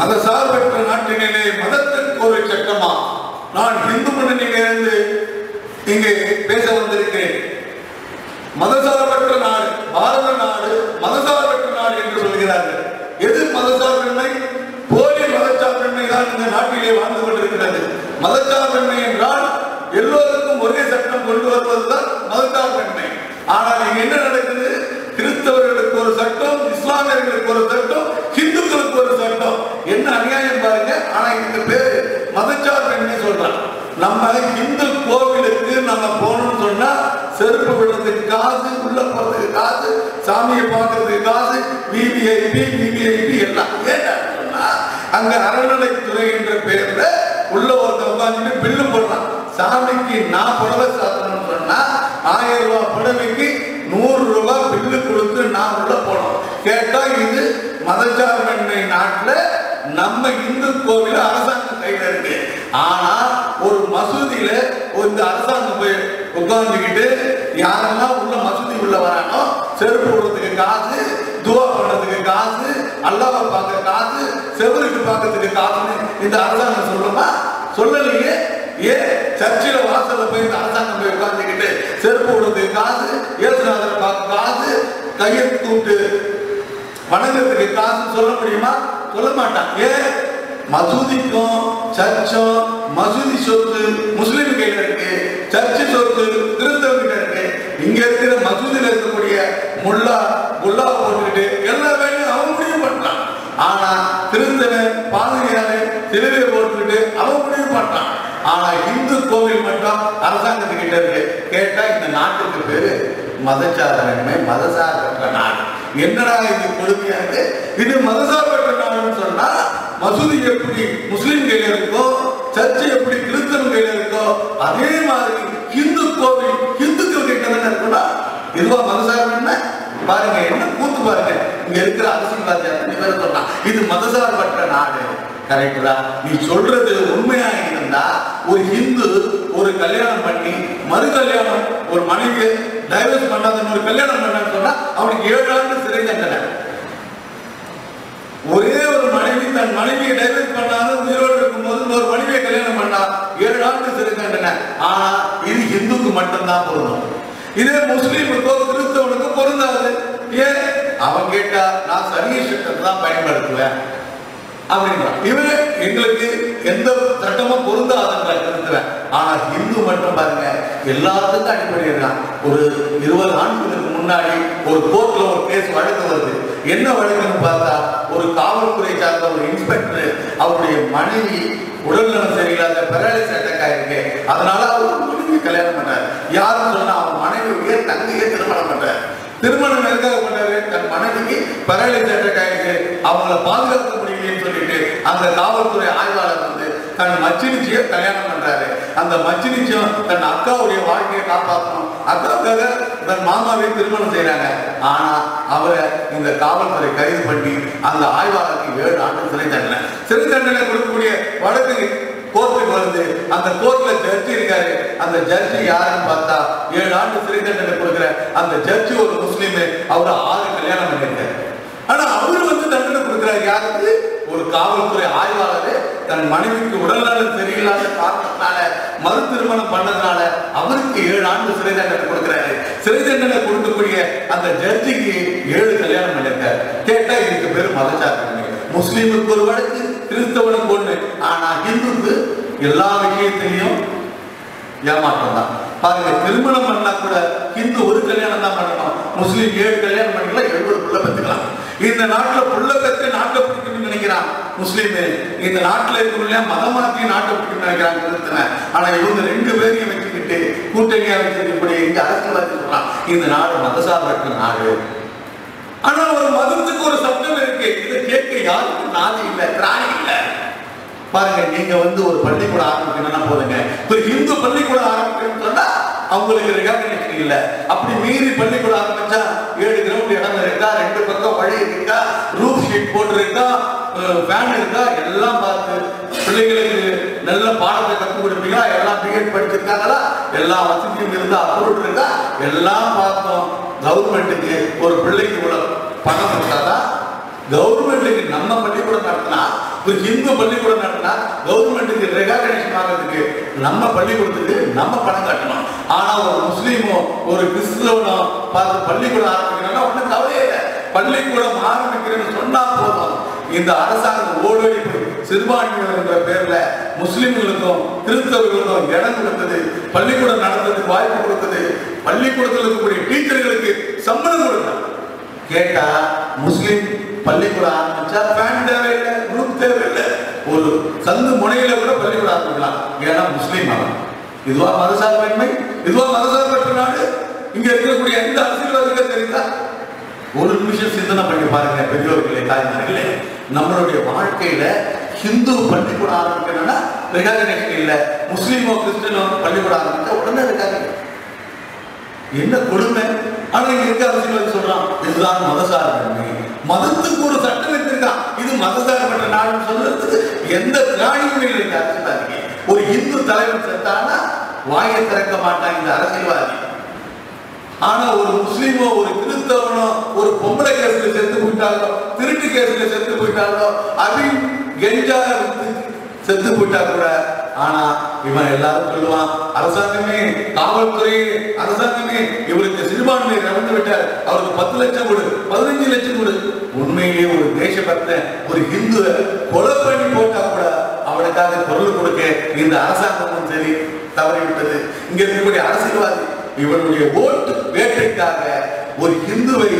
மதசார்பற்ற நாட்டினிலே மதத்திற்கு ஒரு சட்டமா? நான் இந்து முன்னணியிலிருந்து இங்கே பேச வந்திருக்கிறேன். மதசார்பற்ற நாடு பாரத நாடு மதசார்பற்ற நாடு என்று சொல்கிறார்கள். எது மதசார்பின்மை? போலி மதச்சார்பின்மை தான் இந்த நாட்டிலே வாழ்ந்து கொண்டிருக்கிறது. மதச்சார்பின்மை என்றால் எல்லோருக்கும் ஒரே சட்டம் கொண்டு வருவதுதான் மதச்சார்பின்மை. ஆனால் இங்க என்ன நடக்குது? கிறிஸ்தவர்களுக்கு ஒரு சட்டம் இஸ்லாமியர்களுக்கு ஒரு சட்டம் ஹிந்துக்களுக்கு ஒரு சட்டம் என்ன அநியாயம் பாருங்க ஆனா இதுக்கு பேரு மதச்சார்பின்மை சொல்றேன் நம்ம இந்து கோவிலுக்கு நம்ம போகணும்னு சொன்னா செருப்பு விடுறதுக்கு காசு உள்ள போறதுக்கு காசு சாமியை பார்க்கறதுக்கு காசு விவிஐபி விவிஐபி எல்லாம். ஏன்டா சொன்னா? அங்க அறநிலைத்துறை என்ற பெயர்ல உள்ள ஒருத்தன் உட்காந்துட்டு பில்லு போடலாம் சாமிக்கு நான் புடவை சாத்தணும்னு சொன்னா ஆயிரம் ரூபாய் புடவைக்கு நூறு ரூபாய் பில்லு கொடுத்து நான் உள்ள போனோம். கேட்டா இது மதச்சார்பின்மை நாட்டுல நம்ம இந்து கோவில் அரசாங்கம் கையில இருக்கு. ஆனா ஒரு மசூதியில ஒரு இந்த அரசாங்கம் போய் உட்கார்ந்துக்கிட்டு யாரெல்லாம் உள்ள மசூதி உள்ள வரானோ செருப்பு போடுறதுக்கு காசு துவா பண்றதுக்கு காசு அல்லாவை பார்க்க காசு செவருக்கு பார்க்கறதுக்கு காசுன்னு இந்த அரசாங்கம் சொல்லுமா சொல்லலையே. ஏன்? சர்ச்சில் வாசல்ல போய் இந்த அரசாங்கம் போய் உட்கார்ந்துக்கிட்டு செருப்பு போடுறதுக்கு காசு ஏசுநாதர் பார்க்க காசு கையை தூட்டு வணங்குறதுக்கு காசு சொல்ல முடியுமா? சொல்ல மாட்டான். ஏன்? மசூதிக்கும் சர்ச்சும் மசூதி சொத்து முஸ்லீம் கையில இருக்கு சர்ச்சு சொத்து கிறிஸ்தவ கிட்ட இருக்கு. இங்க இருக்கிற மசூதியில இருக்கக்கூடிய முல்லா முல்லா போட்டுக்கிட்டு எல்லா வேலையும் அவன் முடிவு பண்றான் ஆனா கிறிஸ்தவன் பாதிரியாரு சிலுவை போட்டுக்கிட்டு அவன் முடிவு பண்றான் ஆனா இந்து கோவில் மட்டும் அரசாங்கத்துக்கிட்ட இருக்கு. கேட்டா இந்த நாட்டுக்கு பேரு மதச்சாரமே மதசார்பற்ற நாடு. என்னடா இது கொடுமையா இருக்கு? இது மதசார்பற்ற நாடுன்னு சொன்னா மசூதி எப்படி முஸ்லிம் கையில இருக்கோ சர்ச் எப்படி கிறிஸ்தவன் கையில இருக்கோ அதே மாதிரி இந்து கோவில் இந்துக்கள் கிட்ட என்ன இருக்கா இதுவா மதசார்பின்மை பாருங்க என்ன கூத்து பாருங்க. இங்க இருக்கிற அரசியல்வாதி அத்தனை சொன்னான் இது மதசார்பற்ற நாடு. கரெக்டா நீ சொல்றது உண்மையா இருந்தா ஒரு இந்து ஒரு கல்யாணம் பண்ணி மறு கல்யாணம் ஒரு மனைவி டைவர்ஸ் பண்ணாத ஒரு கல்யாணம் பண்ணான்னு சொன்னா அவனுக்கு ஏழு ஆண்டு சிறை தண்டனை. ஒரே ஒரு தன் மனைவியை டைவர்ஸ் பண்ணாத உயிரோடு இருக்கும்போது ஒரு மனைவியை கல்யாணம் பண்ணா ஏழு நாட்கள் சிறை தண்டனை ஆனா இது இந்துக்கு மட்டும்தான் பொருந்தும். இதே முஸ்லீமுக்கோ கிறிஸ்தவனுக்கோ பொருந்தாது. ஏன்? அவன் கேட்டா நான் சரிய சட்டத்தை தான் பயன்படுத்துவேன். அப்படின்றான். இவன் எங்களுக்கு எந்த சட்டமும் பொருந்தாது ஆனால் இந்து மட்டும் பாருங்க எல்லாத்துக்கும் அடிப்படை ஒரு இருபது ஆண்டுகளுக்கு முன்னாடி ஒரு கோர்ட்ல ஒரு கேஸ் வழக்கு வருது. என்ன வழக்குன்னு பார்த்தா ஒரு காவல்துறை சார்ந்த ஒரு இன்ஸ்பெக்டர் அவருடைய மனைவி உடல்நலம் சரியில்லாத பெராலிஸ் அட்டாக் ஆயிருக்கு அதனால அவர் ஒரு மனைவி கல்யாணம் பண்ணார். யாருன்னு சொன்னா அவன் மனைவியே தங்கையே திருமணம் பண்றாரு. திருமணம் எதுக்காக பண்ணாரு தன் மனைவிக்கு பெராலிஸ் அட்டாக் ஆயிருக்கு அவங்கள பாதுகாக்க முடியலன்னு சொல்லிட்டு அந்த காவல்துறை ஆய்வாளர் வந்து தன் மச்சினிச்சியை கல்யாணம் பண்றாரு. அந்த மச்சினிச்சியம் தன் அக்காவுடைய வாழ்க்கையை காப்பாற்றணும் அக்காவுக்காக தன் மாமாவை திருமணம் செய்யறாங்க ஆனா அவரை இந்த காவல்துறை கைது பண்ணி அந்த ஆய்வாளருக்கு ஏழு ஆண்டு சிறை தண்டனை. சிறை தண்டனை கொடுக்கக்கூடிய வழக்கு கோர்ட்டுக்கு வருது. அந்த கோர்ட்ல ஜட்ஜி இருக்காரு. அந்த ஜட்ஜி யாருன்னு பார்த்தா ஏழு ஆண்டு சிறை தண்டனை கொடுக்குற அந்த ஜட்ஜி ஒரு முஸ்லீம். அவர் ஆறு கல்யாணம் பண்ணிருக்காரு ஆனா அவரு வந்து தண்டனை கொடுக்குறாரு யாருக்கு ஒரு காவல்துறை ஆய்வாளர் தன் மனைவிக்கு உடல்நலம் சரியில்லாத காரணத்தினால மறு திருமணம் பண்ணதுனால அவருக்கு ஏழு ஆண்டு சிறை தண்டனை கொடுக்கிறாரு. சிறை தண்டனை கொடுக்கக்கூடிய அந்த ஜட்ஜிக்கு ஏழு கல்யாணம் பண்ணிருக்காரு கேட்டா இதுக்கு பேரு மதச்சார்பு முஸ்லீமுக்கு ஒரு வழக்கு கிறிஸ்தவனுக்கு ஒண்ணு. ஆனா இந்துக்கு எல்லா விஷயத்திலையும் ஏமாற்றம் தான். பாருங்க திருமணம் பண்ணா கூட இந்து ஒரு கல்யாணம் தான் பண்ணணும். முஸ்லீம் ஏழு கல்யாணம் பண்ணிக்கலாம் எழுபது புள்ள பெற்றுக்கலாம் இந்த நாட்டுல புள்ள பெற்று நாட்டை பிடிக்கணும் நினைக்கிறான். முஸ்லீம் இந்த நாட்டில் இருக்கவங்க மதம் மாற்றி நாட்டை பிடிக்கணும்னு நினைக்கிறாங்க ஆனா இவங்க ரெண்டு பேரையும் வச்சுக்கிட்டு கூட்டணியா வச்சிருக்கக்கூடிய இந்த அரசியல்வாதி சொல்றான். இந்த நாடு மதசார்பற்ற நாடு. ஆனா ஒரு மதத்துக்கு ஒரு சட்டம் இருக்கு. இதை கேட்க யாருக்கும் நாதி இல்லை திராணி இல்லை. பாருங்க நீங்க வந்து ஒரு பள்ளிக்கூடம் ஆரம்பிக்கணும்னா போதுங்க. ஒரு இந்து பள்ளிக்கூடம் ஆரம்பிக்கணும்னு சொன்னா அவங்களுக்கு ரெகக்னேஷன் இல்ல. அப்படி மீறி பள்ளிக்கூடம் ஆரம்பிச்சா ஏழு கிரவுண்ட் இடம் இருக்கா ரெண்டு பக்கம் வழி இருக்கா? ரூ. ஷீட் போட்டு இருக்கா ஃபேன் இருக்கா எல்லாம் பார்த்து பிள்ளைங்களுக்கு நல்ல பாடத்தை கற்றுக் கொடுப்பீங்களா? எல்லாம் பிஎட் படிச்சிருக்காங்களா? எல்லா வசதியும் இருந்தா அப்ரூவ் இருக்கா எல்லாம் பார்த்தோம். கவர்மெண்ட்டுக்கு ஒரு பிள்ளைக்கு கூட பணம் கொடுத்தாதான் கவர்மெண்ட்டுக்கு நம்ம பள்ளிக்கூடம் நடத்தினா ஒரு ஹிந்து பள்ளிக்கூடம் நடத்தினா கவர்மெண்ட்டுக்கு ரெகாகனேஷன் ஆகிறதுக்கு நம்ம பள்ளிக்கூடத்துக்கு நம்ம பணம் கட்டணும். ஆனா ஒரு முஸ்லீமோ ஒரு கிறிஸ்தவனோ பார்த்து பள்ளிக்கூடம் ஆரம்பிக்கணும்னா ஒன்றும் கவலையே இல்லை. பள்ளிக்கூடம் ஆரம்பிக்கிறேன்னு சொன்னா போதும். இந்த அரசாங்கம் ஓடோடி சிறுபான்மையினர் என்ற பேர்ல முஸ்லிம்களுக்கும் கிறிஸ்தவர்களுக்கும் இடம் கொடுத்தது பள்ளிக்கூடம் நடந்ததுக்கு வாய்ப்பு கொடுத்தது பள்ளிக்கூடத்தில் இருக்கக்கூடிய டீச்சர்களுக்கு சம்பளம் கொடுத்தாங்க கேட்டா முஸ்லிம் பள்ளிக்கூடம் ஆரம்பிச்சா ஃபேன் தேவையில்லை குரூப் தேவையில்லை ஒரு கந்து முனையில கூட பள்ளிக்கூடம் ஆரம்பிக்கலாம். ஏன்னா முஸ்லீம் அவன். இதுவா மதசார்பின்மை இதுவா மதசார்பற்ற நாடு? இங்க இருக்கக்கூடிய எந்த அரசியல்வாதிகளும் தெரியுதா? ஒரு நிமிஷம் சிந்தனை பண்ணி பாருங்க பெரியோர்களே தாய்மார்களே. நம்மளுடைய வாழ்க்கையில ஹிந்து பள்ளிக்கூட ஆரம்பிக்கணும்னா ரெகாகனேஷன் இல்ல. முஸ்லீமோ கிறிஸ்டினோ பள்ளிக்கூட ஆரம்பிச்சா உடனே ரெகாகனேஷன். என்ன கொடுமை? ஆனா இங்க இருக்க அரசியல்வாதி சொல்றான் இதுதான் மதசார்பன்மை மதத்துக்கு ஒரு சட்டம் வச்சிருக்கான் இது மதசார்பற்ற நாடுன்னு சொல்றதுக்கு எந்த திராணியும் இல்லை இந்த அரசியல்வாதிக்கு. ஒரு இந்து தலைவர் செத்தானா வாயை திறக்க மாட்டான் இந்த அரசியல்வாதி. ஆனா ஒரு முஸ்லீமோ ஒரு கிறிஸ்தவனோ ஒரு பொம்பளை கேஸ்ல செத்து போயிட்டாங்களோ திருட்டு கேஸ்ல செத்து போயிட்டாங்களோ அபி கெஞ்சாக செத்து போயிட்டா கூட ஆனா இவன் எல்லாரும் சொல்லுவான் அரசாங்கமே காவல்துறை அரசாங்கமே இவருக்கு சிறுபான்மை நடந்து விட்டார். அவருக்கு பத்து லட்சம் கொடு பதினஞ்சு லட்சம் கொடு. உண்மையிலேயே ஒரு தேசபக்த ஒரு ஹிந்து கொலை பண்ணி போட்டா கூட அவனுக்காக பொருள் கொடுக்க இந்த அரசாங்கமும் சரி தவறிவிட்டது. இங்க இருக்கக்கூடிய அரசியல்வாதி இவனுடைய ஓட்டு வேட்டைக்காக ஒரு இந்துவை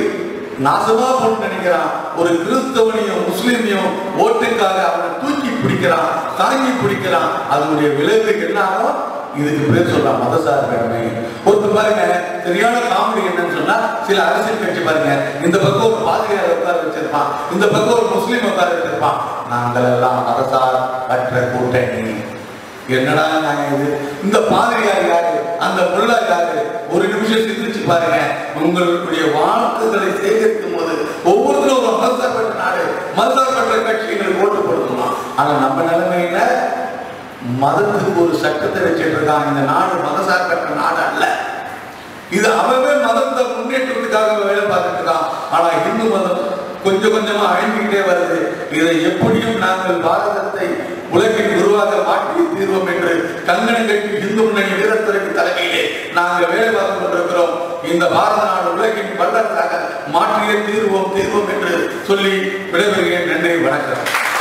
நாசமா போட்டு நினைக்கிறான். ஒரு கிறிஸ்தவனையும் முஸ்லீமையும் ஓட்டுக்காக அவனை தூக்கி பிடிக்கிறான் தாங்கி பிடிக்கிறான். அதனுடைய விளைவு என்ன ஆகும்? இதுக்கு பேர் சொல்லலாம் மதசார்பின்மை ஒருத்தர் பாருங்க சரியான காமெடி என்னன்னு சொன்னா சில அரசியல் கட்சி பாருங்க இந்த பக்கம் ஒரு பாதிரியார் உட்கார வச்சிருப்பான் இந்த பக்கம் ஒரு முஸ்லீம் உட்கார வச்சிருப்பான். நாங்கள் எல்லாம் மதசார் அற்ற கூட்டணி. என்னடா நாங்க இது? இந்த பாதிரியார் யாரு? அந்த முல்லா ஒரு நிமிஷம் சிந்திச்சு பாருங்க. உங்களுடைய வாழ்த்துக்களை சேகரிக்கும் போது ஒவ்வொருத்தரும் ஒரு மதசார்பற்ற நாடு மதசார்பற்ற கட்சிகள் ஓட்டு போடணுமா? ஆனா நம்ம நிலைமையில மதத்துக்கு ஒரு சட்டத்தை வச்சுட்டு இருக்கான் இந்த நாடு மதசார்பற்ற நாடு அல்ல. இது அவவே மதத்தை முன்னேற்றத்துக்காக வேலை பார்த்துட்டு இருக்கான். ஆனா இந்து மதம் கொஞ்சம் கொஞ்சமா அழிஞ்சுக்கிட்டே வருது. இதை எப்படியும் நாங்கள் பாரதத்தை உலகின் உருவாக மாற்றி தீர்வோம் என்று கங்கணம் இந்து முன்னணி வீரத்திற்கு தலைமையிலே நாங்கள் வேலை பார்த்துக் கொண்டிருக்கிறோம். இந்த பாரத நாடு உலகின் வல்லரசாக மாற்றியே தீர்வோம் தீர்வோம் என்று சொல்லி விடைபெறுகிறேன். நன்றி வணக்கம்.